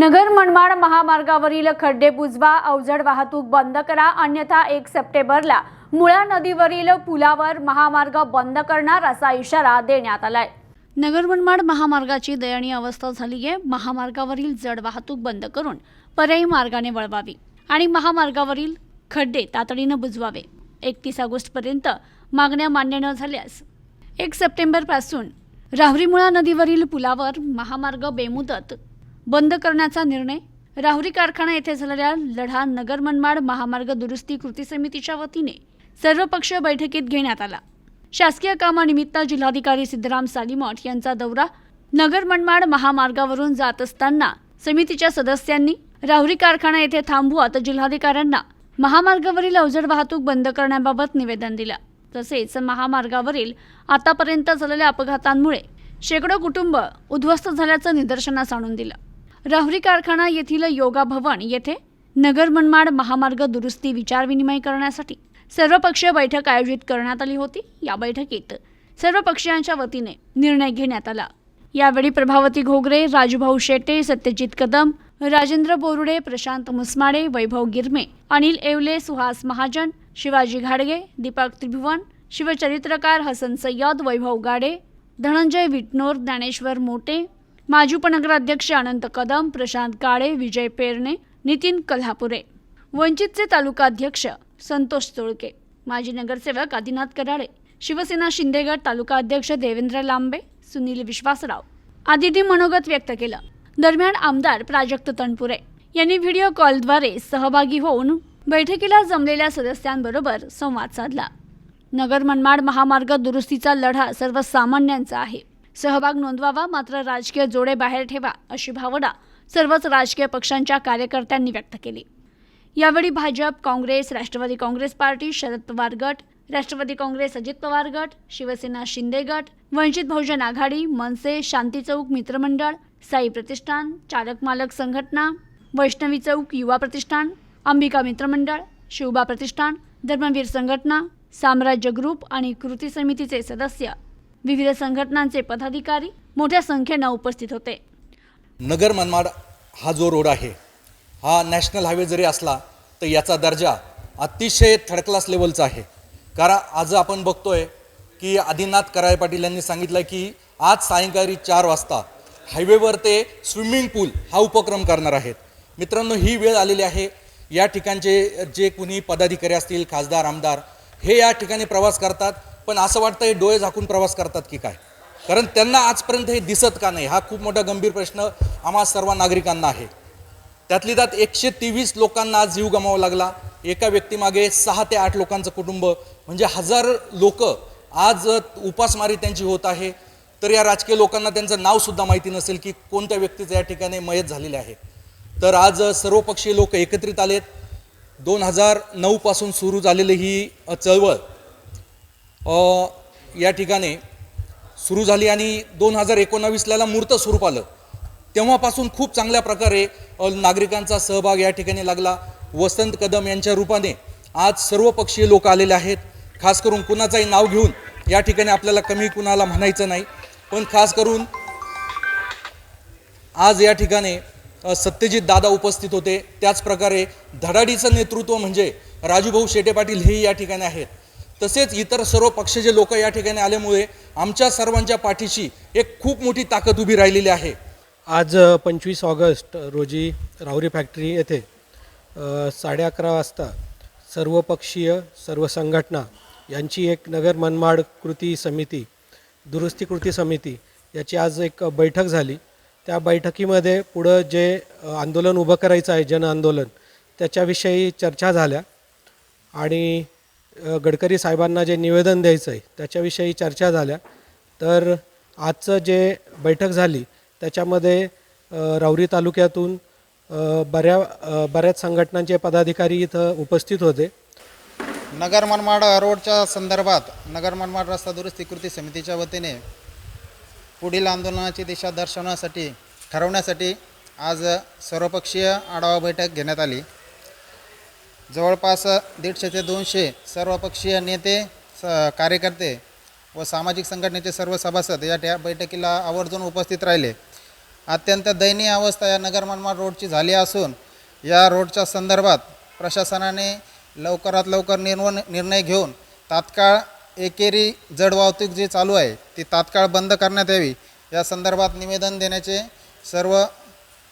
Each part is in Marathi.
नगर मनमाड महामार्गावरील खड्डे बुजवा अवजड वाहतूक बंद करा अन्यथा एक सप्टेंबरला मुळा नदीवरील पुलावर महामार्ग बंद करणार असा इशारा देण्यात आलाय. नगर मनमाड महामार्गाची दयनीय अवस्था झाली आहे. महामार्गावरील जड वाहतूक बंद करून पर्यायी मार्गाने वळवावी आणि महामार्गावरील खड्डे तातडीनं बुजवावे. एकतीस ऑगस्टपर्यंत मागण्या मान्य न झाल्यास एक सप्टेंबरपासून राहुरीमुळा नदीवरील पुलावर महामार्ग बेमुदत बंद करण्याचा निर्णय? राहुरी कारखाना येथे झालेल्या लढा नगर मनमाड महामार्ग दुरुस्ती कृती समितीच्या वतीने सर्वपक्षीय बैठकीत घेण्यात आला. शासकीय कामानिमित्त जिल्हाधिकारी सिद्धराम सालीमठ यांचा दौरा नगर मनमाड महामार्गावरून जात असताना समितीच्या सदस्यांनी राहुरी कारखाना येथे थांबवत जिल्हाधिकाऱ्यांना महामार्गावरील अवजड वाहतूक बंद करण्याबाबत निवेदन दिलं. तसेच महामार्गावरील आतापर्यंत झालेल्या अपघातांमुळे शेकडो कुटुंब उद्ध्वस्त झाल्याचं निदर्शनास आणून दिलं. राहुरी कारखाना येथील योगा भवन येथे नगर मनमाड महामार्ग दुरुस्ती विचारविनिमय करण्यासाठी सर्वपक्षीय बैठक आयोजित करण्यात आली होती. या बैठकीत सर्व पक्षीयांच्या वतीने निर्णय घेण्यात आला. यावेळी प्रभावती घोगरे राजूभाऊ शेटे सत्यजित कदम राजेंद्र बोरुडे प्रशांत मुसमाडे वैभव गिरमे अनिल येवले सुहास महाजन शिवाजी घाडगे दीपक त्रिभुवन शिवचरित्रकार हसन सय्यद वैभव गाडे धनंजय विटनोर ज्ञानेश्वर मोटे माजी उपनगराध्यक्ष अनंत कदम प्रशांत काळे विजय पेरणे नितीन कल्हापुरे. वंचितचे तालुकाध्यक्ष संतोष तोळके. माजी नगरसेवक आदिनाथ कराळे शिवसेना शिंदेगड तालुका अध्यक्ष देवेंद्र लांबे सुनील विश्वासराव. आदींनी मनोगत व्यक्त केलं. दरम्यान आमदार प्राजक्त तणपुरे यांनी व्हिडिओ कॉलद्वारे सहभागी होऊन बैठकीला जमलेल्या सदस्यांबरोबर संवाद साधला. नगर मनमाड महामार्ग दुरुस्तीचा लढा सर्वसामान्यांचा आहे. सहभाग नोंदवावा मात्र राजकीय जोडे बाहेर ठेवा अशी भावना सर्वच राजकीय पक्षांच्या कार्यकर्त्यांनी व्यक्त केली. यावेळी भाजप काँग्रेस राष्ट्रवादी काँग्रेस पार्टी शरद पवार गट राष्ट्रवादी काँग्रेस अजित पवार गट शिवसेना शिंदे गट वंचित बहुजन आघाडी मनसे शांती चौक मित्रमंडळ साई प्रतिष्ठान चालक मालक संघटना वैष्णवी चौक युवा प्रतिष्ठान अंबिका मित्रमंडळ शिवबा प्रतिष्ठान धर्मवीर संघटना साम्राज्य ग्रुप आणि कृती समितीचे सदस्य विविध संघटनांचे पदाधिकारी मोठ्या संख्येनं उपस्थित होते. नगर मनमाड हा जो रोड आहे हा नॅशनल हायवे जरी असला तर याचा दर्जा अतिशय थर्ड क्लास लेवलचा आहे. कारण आज आपण बघतोय की आदिनाथ कराळे पाटील यांनी सांगितलं की आज सायंकाळी चार वाजता हायवेवर ते स्विमिंग पूल हा उपक्रम करणार आहेत. मित्रांनो ही वेळ आलेली आहे. या ठिकाणचे जे कुणी पदाधिकारी असतील खासदार आमदार हे या ठिकाणी प्रवास करतात. पण असं वाटतं हे डोळे झाकून प्रवास करतात की काय? कारण त्यांना आजपर्यंत हे दिसत का नाही? हा खूप मोठा गंभीर प्रश्न आम्हा सर्व नागरिकांना आहे. त्यातली त्यात एकशे तेवीस लोकांना आज जीव गमावा लागला. एका व्यक्तीमागे सहा ते आठ लोकांचं कुटुंब म्हणजे हजार लोक आज उपासमारी त्यांची होत आहे. तर या राजकीय लोकांना त्यांचं नावसुद्धा माहिती नसेल की कोणत्या व्यक्तीचं या ठिकाणी मयत झालेले आहे. तर आज सर्वपक्षीय लोक एकत्रित आलेत. दोन हजार नऊपासून सुरू झालेली ही चळवळ या ठिकाणी सुरू झाली आणि दोन हजार एकोणावीसला मूर्त स्वरूप आलं. तेव्हापासून खूप चांगल्या प्रकारे नागरिकांचा सहभाग या ठिकाणी लागला. वसंत कदम यांच्या रूपाने आज सर्वपक्षीय लोक आलेले आहेत. खास करून कुणाचंही नाव घेऊन या ठिकाणी आपल्याला कमी कुणाला म्हणायचं नाही. पण खास करून आज या ठिकाणी सत्यजित दादा उपस्थित होते. त्याचप्रकारे धडाडीचं नेतृत्व म्हणजे राजूभाऊ शेटे पाटील हेही या ठिकाणी आहेत. तसेच इतर सर्व पक्षाचे लोक या ठिकाणी आल्यामुळे आमच्या सर्वांच्या पाठीशी एक खूप मोठी ताकद उभी राहिलेली आहे. आज पंचवीस ऑगस्ट रोजी राहुरी फॅक्टरी येथे साडे अकरा वाजता सर्वपक्षीय सर्व संघटना यांची एक नगर मनमाड कृती समिती दुरुस्ती कृती समिती याची आज एक बैठक झाली. त्या बैठकीमध्ये पुढं जे आंदोलन उभं करायचं आहे जन आंदोलन त्याच्याविषयी चर्चा झाल्या आणि गडकरी साहेबांना जे निवेदन द्यायचं आहे त्याच्याविषयी चर्चा झाल्या. तर आजचं जे बैठक झाली त्याच्यामध्ये राऊरी तालुक्यातून बऱ्या बऱ्याच संघटनांचे पदाधिकारी इथं उपस्थित होते. नगर मनमाड रोडच्या संदर्भात नगर मनमाड रस्ता दुरुस्ती कृती समितीच्या वतीने पुढील आंदोलनाची दिशा दर्शवण्यासाठी ठरवण्यासाठी आज सर्वपक्षीय आढावा बैठक घेण्यात आली. जवळपास दीडशे ते दोनशे सर्वपक्षीय नेते स कार्यकर्ते व सामाजिक संघटनेचे सर्व सभासद या त्या बैठकीला आवर्जून उपस्थित राहिले. अत्यंत दयनीय अवस्था या नगर मनमाड रोडची झाली असून या रोडच्या संदर्भात प्रशासनाने लवकरात लवकर निर्व निर्णय घेऊन तात्काळ एकेरी जड वाहतूक जी चालू आहे ती तात्काळ बंद करण्यात यावी या संदर्भात निवेदन देण्याचे सर्व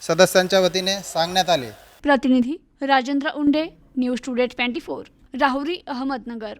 सदस्यांच्या वतीने सांगण्यात आले. प्रतिनिधी Rajendra Unde News Today twenty four Rahuri Ahmednagar.